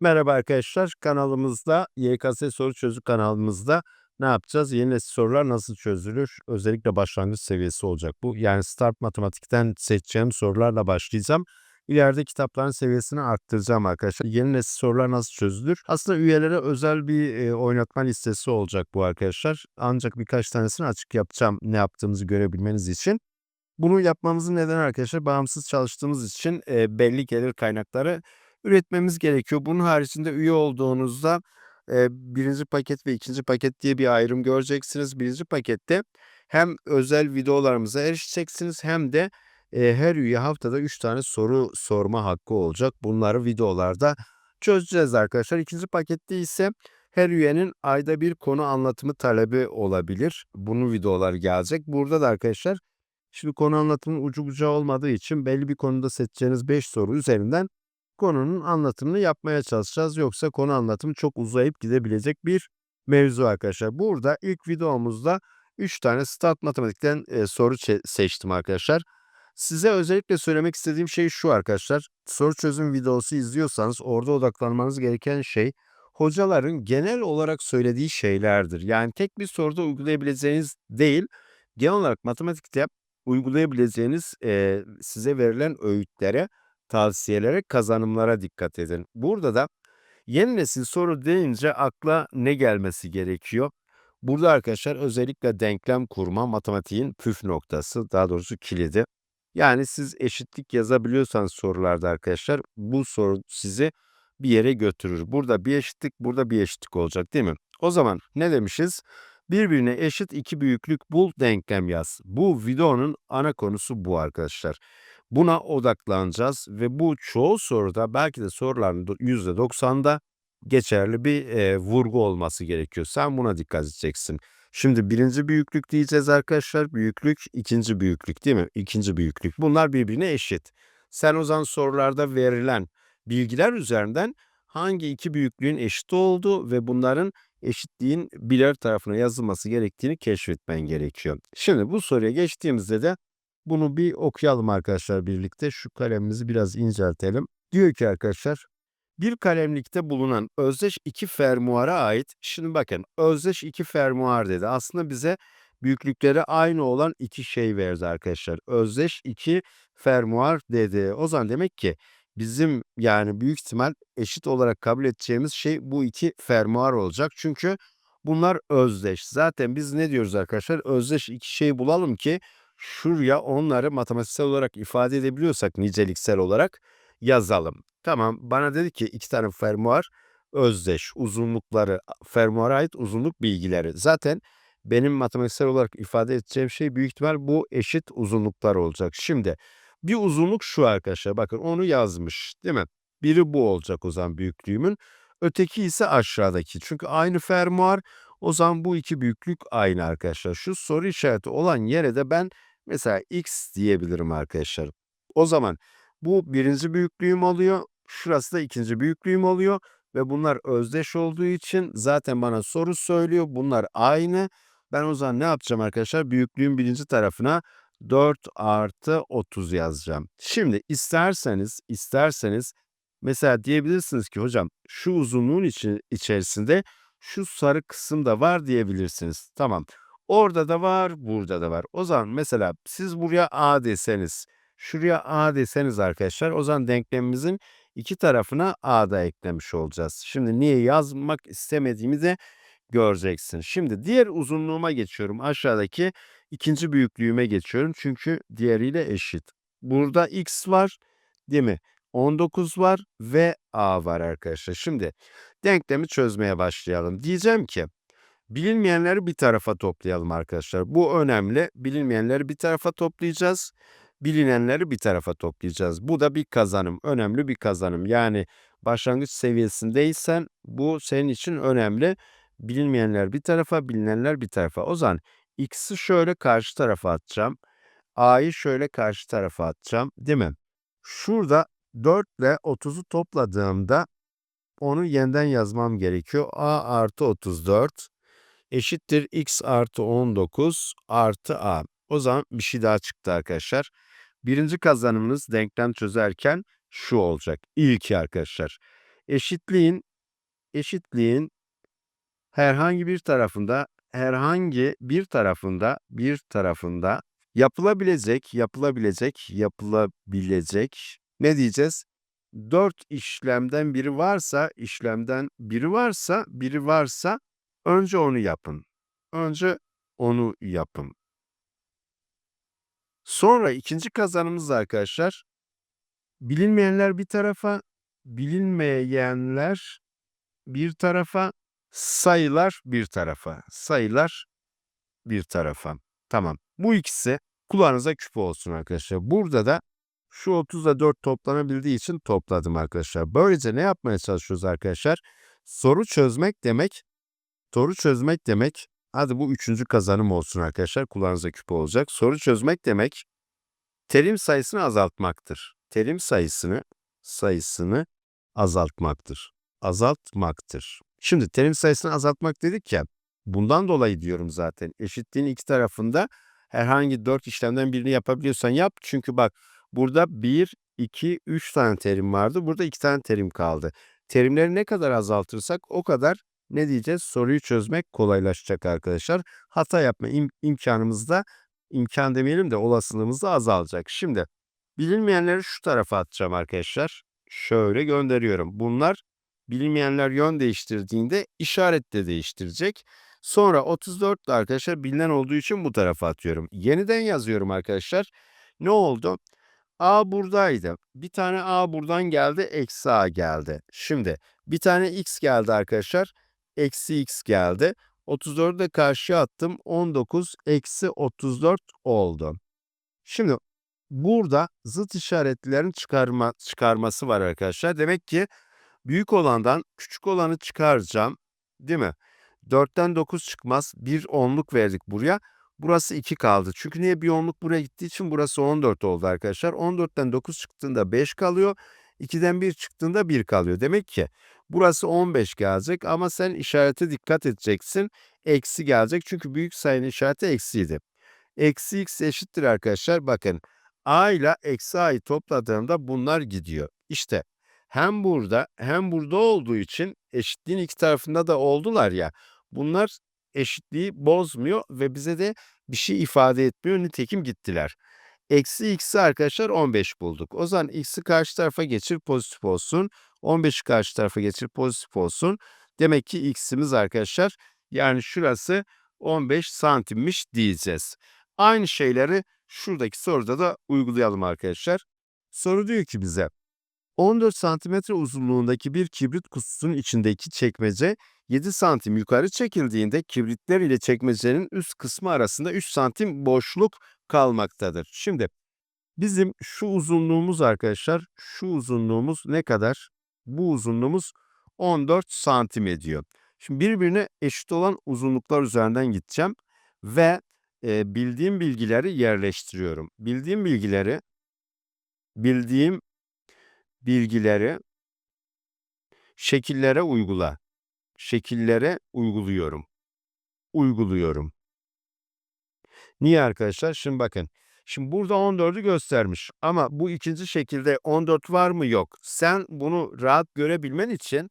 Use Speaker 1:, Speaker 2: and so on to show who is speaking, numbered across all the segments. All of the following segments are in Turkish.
Speaker 1: Merhaba arkadaşlar. Kanalımızda YKS Soru Çözü kanalımızda ne yapacağız? Yeni nesil sorular nasıl çözülür? Özellikle başlangıç seviyesi olacak bu. Yani Start Matematik'ten seçeceğim sorularla başlayacağım. İleride kitapların seviyesini arttıracağım arkadaşlar. Yeni nesil sorular nasıl çözülür? Aslında üyelere özel bir e, oynatma listesi olacak bu arkadaşlar. Ancak birkaç tanesini açık yapacağım ne yaptığımızı görebilmeniz için. Bunu yapmamızın nedeni arkadaşlar bağımsız çalıştığımız için e, belli gelir kaynakları üretmemiz gerekiyor. Bunun haricinde üye olduğunuzda e, 1. paket ve 2. paket diye bir ayrım göreceksiniz. 1. pakette hem özel videolarımıza erişeceksiniz hem de e, her üye haftada 3 tane soru sorma hakkı olacak. Bunları videolarda çözeceğiz arkadaşlar. 2. pakette ise her üyenin ayda bir konu anlatımı talebi olabilir. Bunun videolar gelecek. Burada da arkadaşlar Şimdi konu anlatımının ucu bucağı olmadığı için belli bir konuda seçeceğiniz 5 soru üzerinden konunun anlatımını yapmaya çalışacağız. Yoksa konu anlatımı çok uzayıp gidebilecek bir mevzu arkadaşlar. Burada ilk videomuzda 3 tane stat matematikten e, soru seçtim arkadaşlar. Size özellikle söylemek istediğim şey şu arkadaşlar. Soru çözüm videosu izliyorsanız orada odaklanmanız gereken şey hocaların genel olarak söylediği şeylerdir. Yani tek bir soruda uygulayabileceğiniz değil, genel olarak matematikte uygulayabileceğiniz, eee, size verilen öğütlere, tavsiyelere, kazanımlara dikkat edin. Burada da yeni nesil soru deyince akla ne gelmesi gerekiyor? Burada arkadaşlar özellikle denklem kurma matematiğin püf noktası, daha doğrusu kilidi. Yani siz eşitlik yazabiliyorsanız sorularda arkadaşlar bu soru sizi bir yere götürür. Burada bir eşitlik, burada bir eşitlik olacak değil mi? O zaman ne demişiz? Birbirine eşit iki büyüklük bul denklem yaz. Bu videonun ana konusu bu arkadaşlar. Buna odaklanacağız ve bu çoğu soruda belki de soruların %90'da geçerli bir e, vurgu olması gerekiyor. Sen buna dikkat edeceksin. Şimdi birinci büyüklük diyeceğiz arkadaşlar. Büyüklük, ikinci büyüklük değil mi? İkinci büyüklük. Bunlar birbirine eşit. Sen o zaman sorularda verilen bilgiler üzerinden hangi iki büyüklüğün eşit olduğu ve bunların eşitliğin birer tarafına yazılması gerektiğini keşfetmen gerekiyor. Şimdi bu soruya geçtiğimizde de bunu bir okuyalım arkadaşlar birlikte. Şu kalemimizi biraz inceltelim. Diyor ki arkadaşlar, bir kalemlikte bulunan özdeş iki fermuara ait, şimdi bakın özdeş iki fermuar dedi. Aslında bize büyüklükleri aynı olan iki şey verdi arkadaşlar. Özdeş iki fermuar dedi. O zaman demek ki bizim yani büyük ihtimal eşit olarak kabul edeceğimiz şey bu iki fermuar olacak. Çünkü bunlar özdeş. Zaten biz ne diyoruz arkadaşlar? Özdeş iki şey bulalım ki şuraya onları matematiksel olarak ifade edebiliyorsak niceliksel olarak yazalım. Tamam bana dedi ki iki tane fermuar özdeş uzunlukları fermuara ait uzunluk bilgileri. Zaten benim matematiksel olarak ifade edeceğim şey büyük ihtimal bu eşit uzunluklar olacak. Şimdi bir uzunluk şu arkadaşlar. Bakın onu yazmış değil mi? Biri bu olacak o zaman büyüklüğümün. Öteki ise aşağıdaki. Çünkü aynı fermuar. O zaman bu iki büyüklük aynı arkadaşlar. Şu soru işareti olan yere de ben mesela x diyebilirim arkadaşlar. O zaman bu birinci büyüklüğüm oluyor. Şurası da ikinci büyüklüğüm oluyor. Ve bunlar özdeş olduğu için zaten bana soru söylüyor. Bunlar aynı. Ben o zaman ne yapacağım arkadaşlar? Büyüklüğün birinci tarafına 4 artı 30 yazacağım. Şimdi isterseniz, isterseniz mesela diyebilirsiniz ki hocam şu uzunluğun için, içerisinde şu sarı kısım da var diyebilirsiniz. Tamam. Orada da var, burada da var. O zaman mesela siz buraya A deseniz, şuraya A deseniz arkadaşlar o zaman denklemimizin iki tarafına A da eklemiş olacağız. Şimdi niye yazmak istemediğimi de göreceksin. Şimdi diğer uzunluğuma geçiyorum. Aşağıdaki ikinci büyüklüğüme geçiyorum. Çünkü diğeriyle eşit. Burada x var değil mi? 19 var ve a var arkadaşlar. Şimdi denklemi çözmeye başlayalım. Diyeceğim ki bilinmeyenleri bir tarafa toplayalım arkadaşlar. Bu önemli. Bilinmeyenleri bir tarafa toplayacağız. Bilinenleri bir tarafa toplayacağız. Bu da bir kazanım. Önemli bir kazanım. Yani başlangıç seviyesindeysen bu senin için önemli. Bilinmeyenler bir tarafa, bilinenler bir tarafa. O zaman x'i şöyle karşı tarafa atacağım. a'yı şöyle karşı tarafa atacağım. Değil mi? Şurada 4 ile 30'u topladığımda onu yeniden yazmam gerekiyor. a artı 34 eşittir x artı 19 artı a. O zaman bir şey daha çıktı arkadaşlar. Birinci kazanımımız denklem çözerken şu olacak. İlki arkadaşlar Eşitliğin eşitliğin herhangi bir tarafında herhangi bir tarafında bir tarafında yapılabilecek yapılabilecek yapılabilecek ne diyeceğiz? 4 işlemden biri varsa işlemden biri varsa biri varsa önce onu yapın. Önce onu yapın. Sonra ikinci kazanımız arkadaşlar bilinmeyenler bir tarafa, bilinmeyenler bir tarafa, sayılar bir tarafa. Sayılar bir tarafa. Tamam. Bu ikisi kulağınıza küp olsun arkadaşlar. Burada da şu 30'la 4 toplanabildiği için topladım arkadaşlar. Böylece ne yapmaya çalışıyoruz arkadaşlar? Soru çözmek demek, soru çözmek demek, hadi bu üçüncü kazanım olsun arkadaşlar. Kulağınıza küp olacak. Soru çözmek demek, terim sayısını azaltmaktır. Terim sayısını, sayısını azaltmaktır. Azaltmaktır. Şimdi terim sayısını azaltmak dedik ya, bundan dolayı diyorum zaten. Eşitliğin iki tarafında herhangi dört işlemden birini yapabiliyorsan yap. Çünkü bak burada bir, iki, üç tane terim vardı. Burada iki tane terim kaldı. Terimleri ne kadar azaltırsak o kadar ne diyeceğiz? Soruyu çözmek kolaylaşacak arkadaşlar. Hata yapma im imkanımız da imkan demeyelim de olasılığımız da azalacak. Şimdi bilinmeyenleri şu tarafa atacağım arkadaşlar. Şöyle gönderiyorum. Bunlar bilinmeyenler yön değiştirdiğinde işaret de değiştirecek. Sonra 34 de arkadaşlar bilinen olduğu için bu tarafa atıyorum. Yeniden yazıyorum arkadaşlar. Ne oldu? A buradaydı. Bir tane A buradan geldi. Eksi A geldi. Şimdi bir tane X geldi arkadaşlar. Eksi X geldi. 34'ü de karşıya attım. 19 eksi 34 oldu. Şimdi burada zıt işaretlerin çıkarma, çıkarması var arkadaşlar. Demek ki büyük olandan küçük olanı çıkaracağım. Değil mi? 4'ten 9 çıkmaz. Bir onluk verdik buraya. Burası 2 kaldı. Çünkü niye bir onluk buraya gittiği için burası 14 oldu arkadaşlar. 14'ten 9 çıktığında 5 kalıyor. 2'den 1 çıktığında 1 kalıyor. Demek ki burası 15 gelecek ama sen işarete dikkat edeceksin. Eksi gelecek çünkü büyük sayının işareti eksiydi. Eksi x eşittir arkadaşlar. Bakın a ile eksi a'yı topladığımda bunlar gidiyor. İşte hem burada hem burada olduğu için eşitliğin iki tarafında da oldular ya. Bunlar eşitliği bozmuyor ve bize de bir şey ifade etmiyor. Nitekim gittiler. Eksi x'i arkadaşlar 15 bulduk. O zaman x'i karşı tarafa geçir pozitif olsun. 15'i karşı tarafa geçir pozitif olsun. Demek ki x'imiz arkadaşlar yani şurası 15 santimmiş diyeceğiz. Aynı şeyleri şuradaki soruda da uygulayalım arkadaşlar. Soru diyor ki bize 14 santimetre uzunluğundaki bir kibrit kutusunun içindeki çekmece 7 santim yukarı çekildiğinde kibritler ile çekmecenin üst kısmı arasında 3 santim boşluk kalmaktadır. Şimdi bizim şu uzunluğumuz arkadaşlar, şu uzunluğumuz ne kadar? Bu uzunluğumuz 14 santim ediyor. Şimdi birbirine eşit olan uzunluklar üzerinden gideceğim ve e, bildiğim bilgileri yerleştiriyorum. Bildiğim bilgileri bildiğim bilgileri şekillere uygula. Şekillere uyguluyorum. Uyguluyorum. Niye arkadaşlar? Şimdi bakın. Şimdi burada 14'ü göstermiş ama bu ikinci şekilde 14 var mı yok. Sen bunu rahat görebilmen için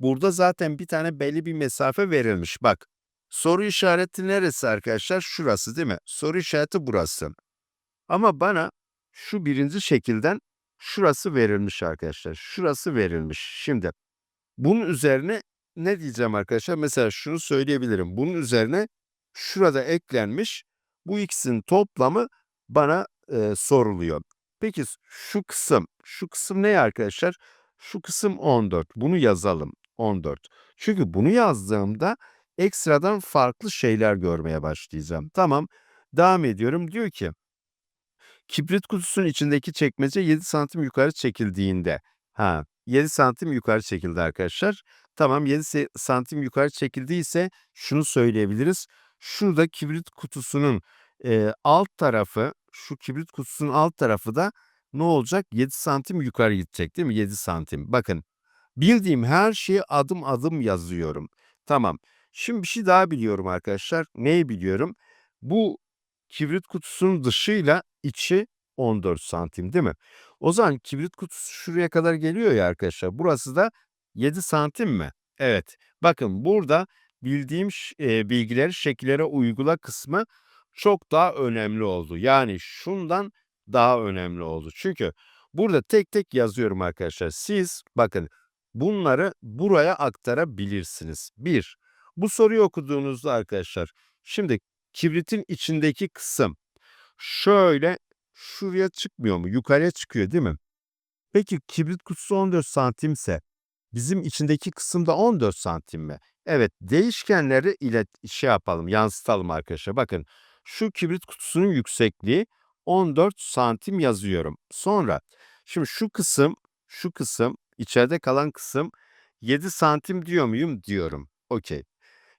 Speaker 1: burada zaten bir tane belli bir mesafe verilmiş. Bak soru işareti neresi arkadaşlar? Şurası değil mi? Soru işareti burası. Ama bana şu birinci şekilden şurası verilmiş arkadaşlar. Şurası verilmiş. Şimdi bunun üzerine ne diyeceğim arkadaşlar? Mesela şunu söyleyebilirim. Bunun üzerine şurada eklenmiş bu ikisinin toplamı bana e, soruluyor. Peki şu kısım, şu kısım ne arkadaşlar? Şu kısım 14. Bunu yazalım. 14. Çünkü bunu yazdığımda ekstradan farklı şeyler görmeye başlayacağım. Tamam. Devam ediyorum. Diyor ki kibrit kutusunun içindeki çekmece 7 santim yukarı çekildiğinde. Ha, 7 santim yukarı çekildi arkadaşlar. Tamam 7 santim yukarı çekildiyse şunu söyleyebiliriz. Şurada kibrit kutusunun e, alt tarafı, şu kibrit kutusunun alt tarafı da ne olacak? 7 santim yukarı gidecek değil mi? 7 santim. Bakın bildiğim her şeyi adım adım yazıyorum. Tamam. Şimdi bir şey daha biliyorum arkadaşlar. Neyi biliyorum? Bu kibrit kutusunun dışıyla içi 14 santim değil mi? O zaman kibrit kutusu şuraya kadar geliyor ya arkadaşlar. Burası da 7 santim mi? Evet. Bakın burada bildiğim e, bilgileri şekillere uygula kısmı çok daha önemli oldu. Yani şundan daha önemli oldu. Çünkü burada tek tek yazıyorum arkadaşlar. Siz bakın bunları buraya aktarabilirsiniz. Bir, bu soruyu okuduğunuzda arkadaşlar şimdi kibritin içindeki kısım şöyle şuraya çıkmıyor mu? Yukarıya çıkıyor değil mi? Peki kibrit kutusu 14 santimse bizim içindeki kısımda 14 santim mi? Evet, değişkenleri ile şey yapalım, yansıtalım arkadaşlar. Bakın şu kibrit kutusunun yüksekliği 14 santim yazıyorum. Sonra şimdi şu kısım, şu kısım, içeride kalan kısım 7 santim diyor muyum? Diyorum. Okey.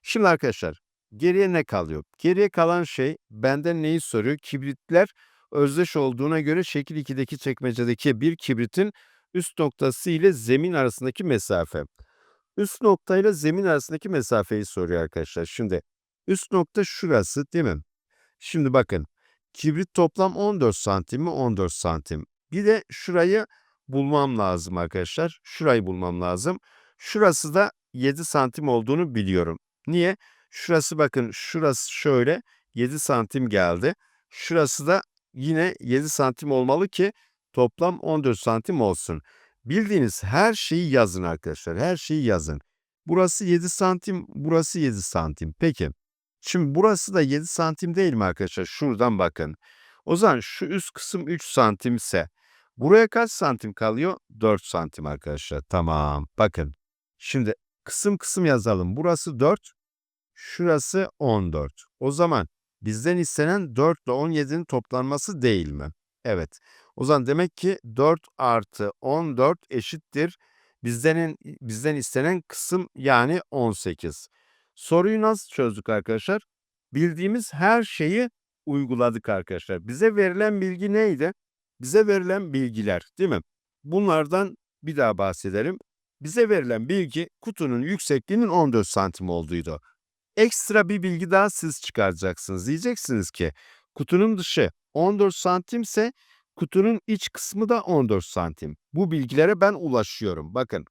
Speaker 1: Şimdi arkadaşlar geriye ne kalıyor? Geriye kalan şey benden neyi soruyor? Kibritler özdeş olduğuna göre şekil 2'deki çekmecedeki bir kibritin üst noktası ile zemin arasındaki mesafe. Üst nokta ile zemin arasındaki mesafeyi soruyor arkadaşlar. Şimdi üst nokta şurası değil mi? Şimdi bakın kibrit toplam 14 santim mi? 14 santim. Bir de şurayı bulmam lazım arkadaşlar. Şurayı bulmam lazım. Şurası da 7 santim olduğunu biliyorum. Niye? Şurası bakın şurası şöyle 7 santim geldi. Şurası da yine 7 santim olmalı ki toplam 14 santim olsun. Bildiğiniz her şeyi yazın arkadaşlar. Her şeyi yazın. Burası 7 santim, burası 7 santim. Peki. Şimdi burası da 7 santim değil mi arkadaşlar? Şuradan bakın. O zaman şu üst kısım 3 santimse buraya kaç santim kalıyor? 4 santim arkadaşlar. Tamam. Bakın. Şimdi kısım kısım yazalım. Burası 4, şurası 14. O zaman bizden istenen 4 ile 17'nin toplanması değil mi? Evet. O zaman demek ki 4 artı 14 eşittir. Bizden, bizden istenen kısım yani 18. Soruyu nasıl çözdük arkadaşlar? Bildiğimiz her şeyi uyguladık arkadaşlar. Bize verilen bilgi neydi? Bize verilen bilgiler değil mi? Bunlardan bir daha bahsedelim. Bize verilen bilgi kutunun yüksekliğinin 14 santim olduğuydu. Ekstra bir bilgi daha siz çıkaracaksınız. Diyeceksiniz ki kutunun dışı 14 santimse kutunun iç kısmı da 14 santim. Bu bilgilere ben ulaşıyorum. Bakın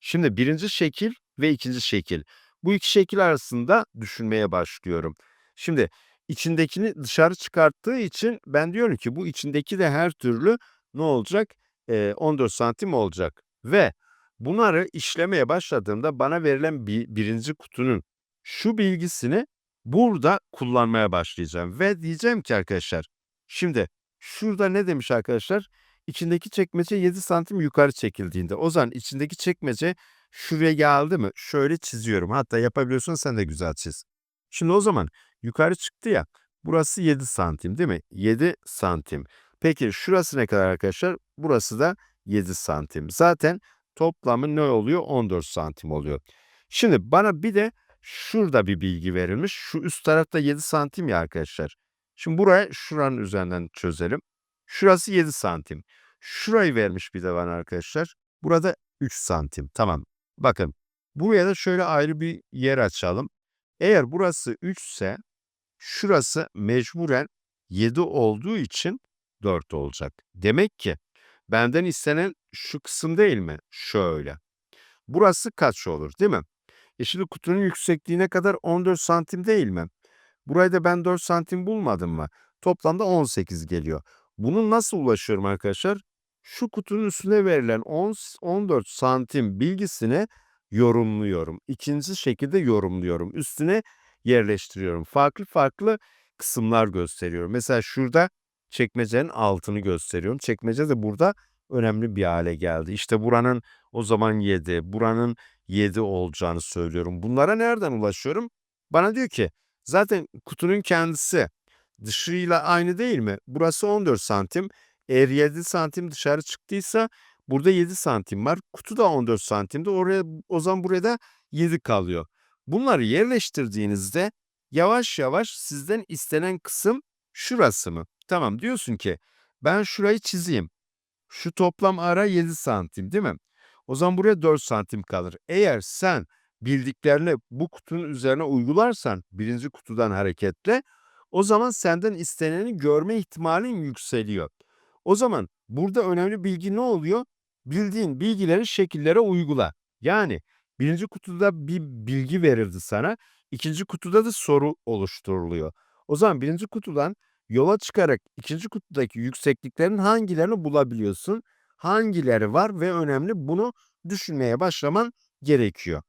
Speaker 1: şimdi birinci şekil ve ikinci şekil. Bu iki şekil arasında düşünmeye başlıyorum. Şimdi içindekini dışarı çıkarttığı için ben diyorum ki bu içindeki de her türlü ne olacak? Ee, 14 santim olacak. Ve bunları işlemeye başladığımda bana verilen bir, birinci kutunun şu bilgisini burada kullanmaya başlayacağım. Ve diyeceğim ki arkadaşlar şimdi şurada ne demiş arkadaşlar? İçindeki çekmece 7 santim yukarı çekildiğinde. O zaman içindeki çekmece şuraya geldi mi? Şöyle çiziyorum. Hatta yapabiliyorsan sen de güzel çiz. Şimdi o zaman yukarı çıktı ya. Burası 7 santim değil mi? 7 santim. Peki şurası ne kadar arkadaşlar? Burası da 7 santim. Zaten toplamı ne oluyor? 14 santim oluyor. Şimdi bana bir de şurada bir bilgi verilmiş. Şu üst tarafta 7 santim ya arkadaşlar. Şimdi buraya şuranın üzerinden çözelim. Şurası 7 santim. Şurayı vermiş bir de bana arkadaşlar. Burada 3 santim. Tamam. Bakın buraya da şöyle ayrı bir yer açalım. Eğer burası 3 ise şurası mecburen 7 olduğu için 4 olacak. Demek ki benden istenen şu kısım değil mi? Şöyle. Burası kaç olur değil mi? Şimdi kutunun yüksekliğine kadar 14 santim değil mi? Burayı da ben 4 santim bulmadım mı? Toplamda 18 geliyor. Bunu nasıl ulaşıyorum arkadaşlar? Şu kutunun üstüne verilen 10, 14 santim bilgisini yorumluyorum. İkinci şekilde yorumluyorum. Üstüne yerleştiriyorum. Farklı farklı kısımlar gösteriyorum. Mesela şurada çekmecenin altını gösteriyorum. Çekmece de burada önemli bir hale geldi. İşte buranın o zaman 7, buranın 7 olacağını söylüyorum. Bunlara nereden ulaşıyorum? Bana diyor ki zaten kutunun kendisi dışıyla aynı değil mi? Burası 14 santim. Eğer 7 santim dışarı çıktıysa burada 7 santim var. Kutu da 14 santimde. Oraya o zaman buraya da 7 kalıyor. Bunları yerleştirdiğinizde yavaş yavaş sizden istenen kısım şurası mı? Tamam diyorsun ki ben şurayı çizeyim. Şu toplam ara 7 santim değil mi? O zaman buraya 4 santim kalır. Eğer sen bildiklerini bu kutunun üzerine uygularsan birinci kutudan hareketle o zaman senden isteneni görme ihtimalin yükseliyor. O zaman burada önemli bilgi ne oluyor? Bildiğin bilgileri şekillere uygula. Yani birinci kutuda bir bilgi verildi sana, ikinci kutuda da soru oluşturuluyor. O zaman birinci kutudan yola çıkarak ikinci kutudaki yüksekliklerin hangilerini bulabiliyorsun? Hangileri var ve önemli bunu düşünmeye başlaman gerekiyor.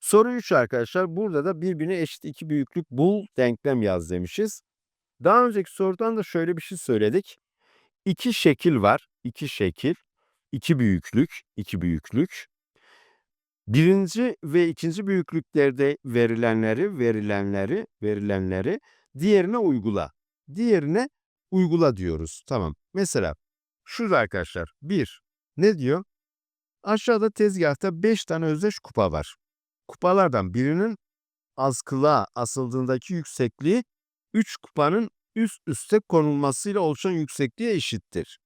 Speaker 1: Soru 3 arkadaşlar. Burada da birbirine eşit iki büyüklük bul denklem yaz demişiz. Daha önceki sorudan da şöyle bir şey söyledik. İki şekil var. iki şekil. iki büyüklük. iki büyüklük. Birinci ve ikinci büyüklüklerde verilenleri, verilenleri, verilenleri diğerine uygula. Diğerine uygula diyoruz. Tamam. Mesela şurada arkadaşlar. Bir. Ne diyor? Aşağıda tezgahta 5 tane özdeş kupa var. Kupalardan birinin askılığa asıldığındaki yüksekliği 3 kupanın üst üste konulmasıyla oluşan yüksekliğe eşittir.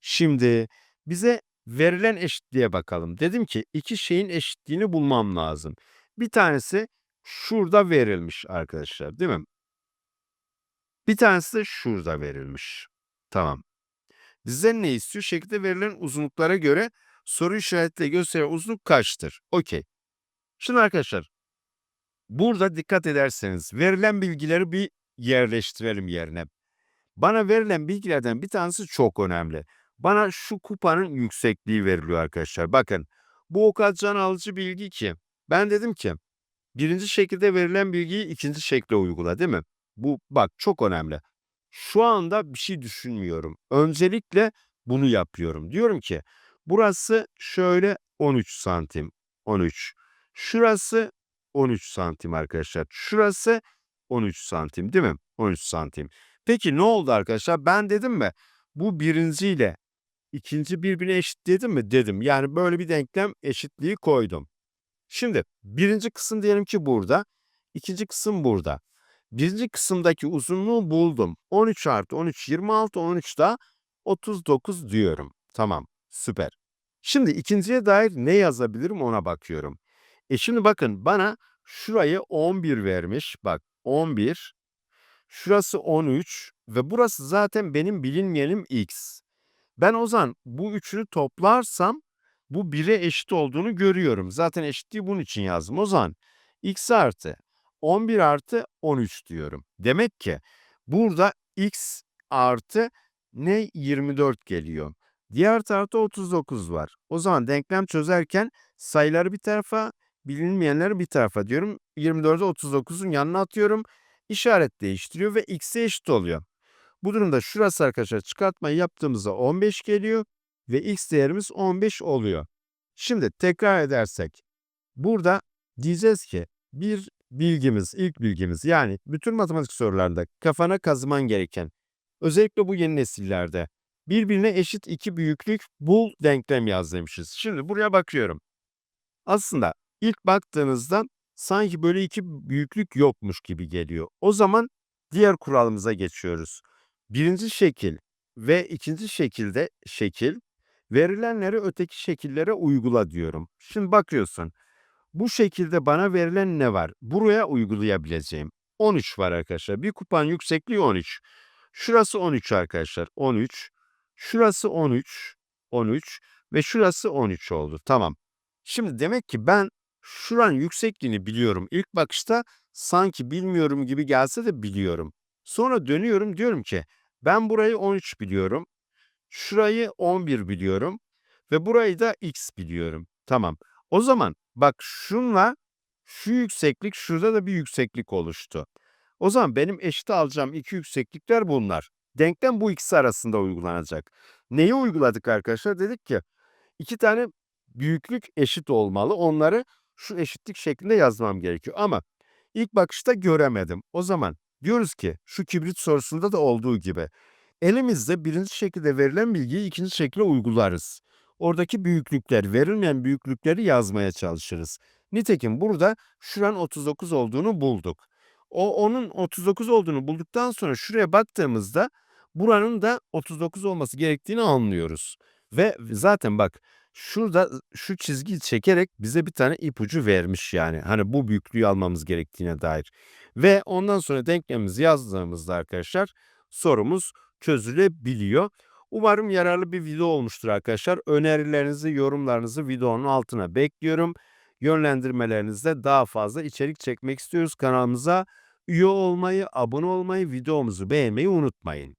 Speaker 1: Şimdi bize verilen eşitliğe bakalım. Dedim ki iki şeyin eşitliğini bulmam lazım. Bir tanesi şurada verilmiş arkadaşlar değil mi? Bir tanesi de şurada verilmiş. Tamam. Bizden ne istiyor? Şekilde verilen uzunluklara göre soru işaretiyle gösteren uzunluk kaçtır? Okey. Şimdi arkadaşlar burada dikkat ederseniz verilen bilgileri bir yerleştirelim yerine. Bana verilen bilgilerden bir tanesi çok önemli. Bana şu kupanın yüksekliği veriliyor arkadaşlar. Bakın bu o kadar can alıcı bilgi ki. Ben dedim ki birinci şekilde verilen bilgiyi ikinci şekle uygula değil mi? Bu bak çok önemli. Şu anda bir şey düşünmüyorum. Öncelikle bunu yapıyorum. Diyorum ki burası şöyle 13 santim. 13. Şurası 13 santim arkadaşlar. Şurası 13 santim değil mi? 13 santim. Peki ne oldu arkadaşlar? Ben dedim mi? Bu birinciyle ikinci birbirine eşit dedim mi? Dedim. Yani böyle bir denklem eşitliği koydum. Şimdi birinci kısım diyelim ki burada. ikinci kısım burada. Birinci kısımdaki uzunluğu buldum. 13 artı 13 26 13 da 39 diyorum. Tamam süper. Şimdi ikinciye dair ne yazabilirim ona bakıyorum. E şimdi bakın bana şurayı 11 vermiş. Bak 11. Şurası 13 ve burası zaten benim bilinmeyenim x. Ben o zaman bu üçünü toplarsam bu 1'e eşit olduğunu görüyorum. Zaten eşitliği bunun için yazdım. O zaman x artı 11 artı 13 diyorum. Demek ki burada x artı ne 24 geliyor. Diğer tarafta 39 var. O zaman denklem çözerken sayıları bir tarafa, bilinmeyenleri bir tarafa diyorum. 24'ü 39'un yanına atıyorum. İşaret değiştiriyor ve x'e eşit oluyor. Bu durumda şurası arkadaşlar çıkartmayı yaptığımızda 15 geliyor ve x değerimiz 15 oluyor. Şimdi tekrar edersek burada diyeceğiz ki bir bilgimiz, ilk bilgimiz yani bütün matematik sorularda kafana kazıman gereken özellikle bu yeni nesillerde birbirine eşit iki büyüklük bul denklem yaz demişiz. Şimdi buraya bakıyorum. Aslında ilk baktığınızda sanki böyle iki büyüklük yokmuş gibi geliyor. O zaman diğer kuralımıza geçiyoruz. Birinci şekil ve ikinci şekilde şekil verilenleri öteki şekillere uygula diyorum. Şimdi bakıyorsun. Bu şekilde bana verilen ne var? Buraya uygulayabileceğim. 13 var arkadaşlar. Bir kupan yüksekliği 13. Şurası 13 arkadaşlar. 13. Şurası 13. 13 ve şurası 13 oldu. Tamam. Şimdi demek ki ben şuranın yüksekliğini biliyorum. İlk bakışta sanki bilmiyorum gibi gelse de biliyorum. Sonra dönüyorum diyorum ki ben burayı 13 biliyorum. Şurayı 11 biliyorum ve burayı da x biliyorum. Tamam. O zaman bak şunla şu yükseklik şurada da bir yükseklik oluştu. O zaman benim eşit alacağım iki yükseklikler bunlar. Denklem bu ikisi arasında uygulanacak. Neyi uyguladık arkadaşlar? Dedik ki iki tane büyüklük eşit olmalı. Onları şu eşitlik şeklinde yazmam gerekiyor. Ama ilk bakışta göremedim. O zaman diyoruz ki şu kibrit sorusunda da olduğu gibi elimizde birinci şekilde verilen bilgiyi ikinci şekilde uygularız. Oradaki büyüklükler, verilmeyen büyüklükleri yazmaya çalışırız. Nitekim burada şuran 39 olduğunu bulduk. O onun 39 olduğunu bulduktan sonra şuraya baktığımızda buranın da 39 olması gerektiğini anlıyoruz. Ve zaten bak şurada şu çizgiyi çekerek bize bir tane ipucu vermiş yani. Hani bu büyüklüğü almamız gerektiğine dair. Ve ondan sonra denklemimizi yazdığımızda arkadaşlar sorumuz çözülebiliyor. Umarım yararlı bir video olmuştur arkadaşlar. Önerilerinizi, yorumlarınızı videonun altına bekliyorum. Yönlendirmelerinizde daha fazla içerik çekmek istiyoruz kanalımıza. Üye olmayı, abone olmayı, videomuzu beğenmeyi unutmayın.